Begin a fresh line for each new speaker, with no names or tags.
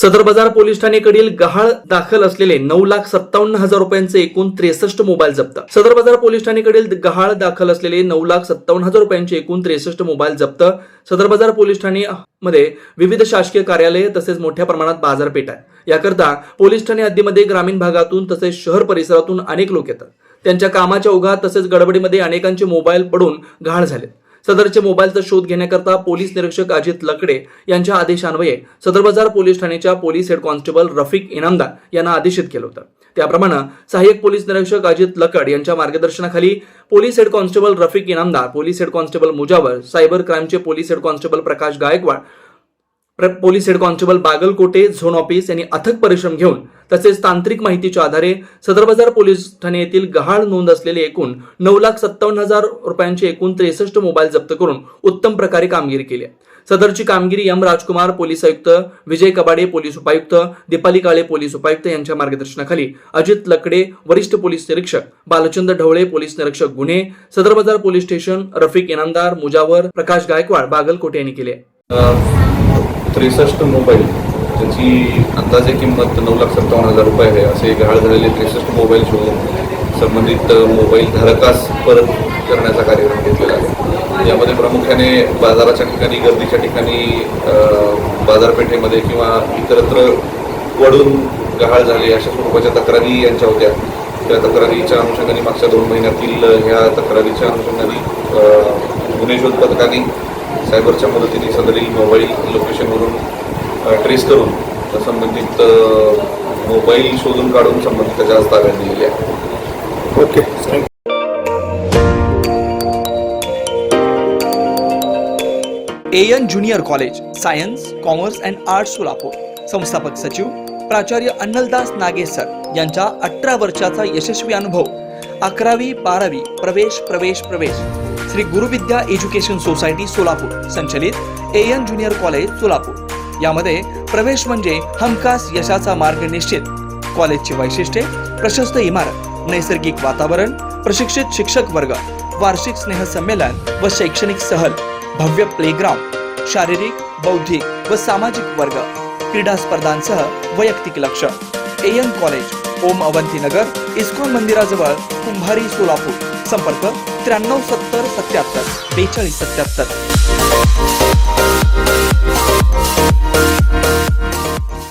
सदर बाजार पोलीस ठाणेकडील गहाळ दाखल असलेले नऊ लाख सत्तावन्न हजार रुपयांचे एकूण त्रेसष्ट मोबाईल जप्त. सदर बाजार पोलीस ठाणेकडील गहाळ दाखल असलेले नऊ लाख सत्तावन्न हजार रुपयांचे एकूण त्रेसष्ट मोबाईल जप्त. सदर बाजार पोलीस ठाणे मध्ये विविध शासकीय कार्यालय तसेच मोठ्या प्रमाणात बाजारपेठ आहे याकरता पोलीस ठाणे हद्दीमध्ये ग्रामीण भागातून तसेच शहर परिसरातून अनेक लोक येतात. त्यांच्या कामाच्या ओघात तसेच गडबडीमध्ये अनेकांचे मोबाईल पडून गहाळ झाले सदरच्या मोबाईलचा शोध घेण्याकरता पोलीस निरीक्षक अजित लकडे यांच्या आदेशान्वये सदर बाजार पोलीस ठाण्याच्या police head constable Rafiq Inamdar यांना आदेशित केलं होतं. त्याप्रमाणे सहाय्यक पोलीस निरीक्षक अजित लकड यांच्या मार्गदर्शनाखाली police head constable Rafiq Inamdar police head constable Mujawar cyber क्राईमचे police head constable Prakash Gaikwad police head constable Bagalkote zone office यांनी अथक परिश्रम घेऊन तसेच तांत्रिक माहितीच्या आधारे सदर बाजार पोलीस ठाणे येथील गहाळ नोंद असलेले एकूण नऊ लाख सत्तावन्न हजार रुपयांचे एकूण त्रेसष्ट मोबाईल जप्त करून उत्तम प्रकारे कामगिरी केली सदरची कामगिरी एम राजकुमार पोलीस आयुक्त विजय कबाडे पोलीस उपायुक्त दीपाली काळे पोलीस उपायुक्त यांच्या मार्गदर्शनाखाली अजित लकडे वरिष्ठ पोलीस निरीक्षक बालचंद्र ढवळे पोलीस निरीक्षक गुन्हे सदर बाजार पोलीस स्टेशन रफिक इनामदार मुजावर प्रकाश गायकवाड बागलकोटे यांनी केले
त्रेसष्ट मोबाईल त्याची अंदाजे किंमत नऊ लाख सत्तावन्न हजार रुपये आहे. असे गहाळ झालेले त्रेसष्ट मोबाईल शोधून संबंधित मोबाईल धारकास परत करण्याचा कार्यक्रम घेतलेला आहे. यामध्ये प्रामुख्याने बाजाराच्या ठिकाणी गर्दीच्या ठिकाणी बाजारपेठेमध्ये किंवा इतरत्र वडून गहाळ झाले अशा स्वरूपाच्या तक्रारी यांच्या होत्या. त्या तक्रारीच्या अनुषंगाने मागच्या दोन महिन्यातील ह्या तक्रारीच्या अनुषंगाने गुन्हे शोध पथकाने सायबरच्या मदतीने सदरील मोबाईल लोकेशनवरून ट्रेस करून त्या संबंधित मोबाईल शोधून काढून संबंधिताच्या आज ताब्यात दिलेले आहे
okay. Thank you
junior college science commerce and arts Solapur संस्थापक सचिव प्राचार्य अन्नलदास नागेसर यांचा अठरा वर्षाचा यशस्वी अनुभव. अकरावी बारावी प्रवेश प्रवेश प्रवेश. श्री गुरुविद्या एज्युकेशन सोसायटी सोलापूर संचलित एयन ज्युनियर कॉलेज सोलापूर. यामध्ये प्रवेश म्हणजे हमखास यशाचा मार्ग निश्चित. कॉलेजची वैशिष्ट्ये प्रशस्त इमारत नैसर्गिक वातावरण प्रशिक्षित शिक्षक वर्ग वार्षिक स्नेहसंमेलन व शैक्षणिक सहल भव्य प्लेग्राउंड शारीरिक बौद्धिक व सामाजिक वर्ग क्रीडा स्पर्धांसह वैयक्तिक लक्ष. N college Om Avantinagar ISKCON मंदिराजवळ कुंभारी सोलापूर. संपर्क त्र्याण्णव सत्तर सत्याहत्तर बेचाळीस सत्याहत्तर.